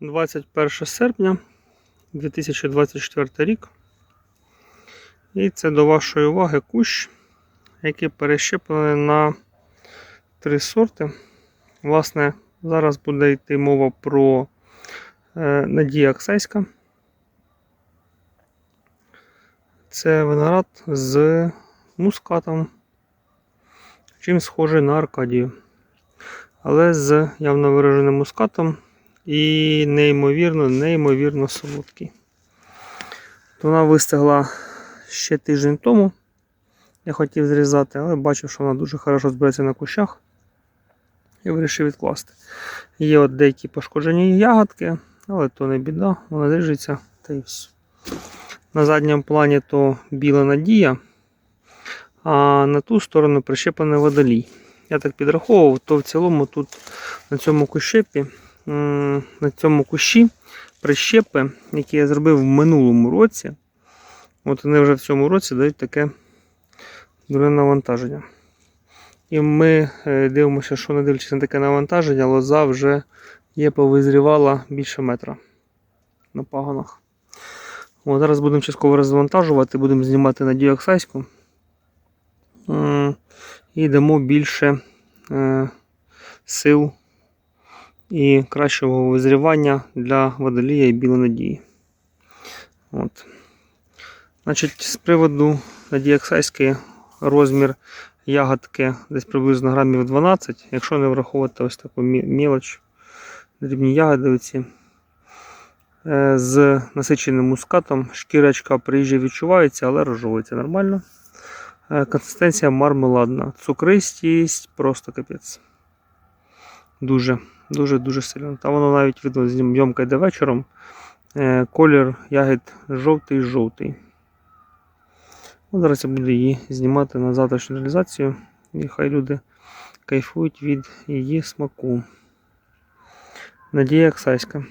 21 серпня 2024 рік. І це до вашої уваги кущ, який перещеплений на три сорти. Власне, зараз буде йти мова про е, Надія Аксайська. Це виноград з мускатом, чим схожий на Аркадію. Але з явно вираженим мускатом і неймовірно, неймовірно солодкий. Вона вистигла ще тиждень тому. Я хотів зрізати, але бачив, що вона дуже хорошо збереться на кущах. І вирішив відкласти. Є от деякі пошкоджені ягодки, але то не біда, вона зріжеться та й все. На задньому плані то біла надія, а на ту сторону прищеплений водолій. Я так підраховував, то в цілому тут на цьому кущепі, на цьому кущі прищепи, які я зробив в минулому році, от вони вже в цьому році дають таке друге навантаження. І ми е, дивимося, що не дивлячись на таке навантаження, лоза вже є повизрівала більше метра на пагонах. О, зараз будемо частково розвантажувати, будемо знімати надію Оксайську. М, І дамо більше е, сил і кращого визрівання для водолія і білої надії. От. Значить, з приводу надії Оксайської розмір ягодки десь приблизно грамів 12, якщо не враховувати ось таку мілоч, дрібні ягодиці. Е, з насиченим мускатом. Шкірочка приїжджа відчувається, але розжовується нормально. Е, Консистенція мармеладна. Цукристість просто капець. Дуже, дуже, дуже сильно. Та воно навіть видно, зйомка йде вечором. Е, Колір ягід жовтий-жовтий. Ну, Зараз я буду її знімати на завтрашню реалізацію. І хай люди кайфують від її смаку. Надія Аксайська.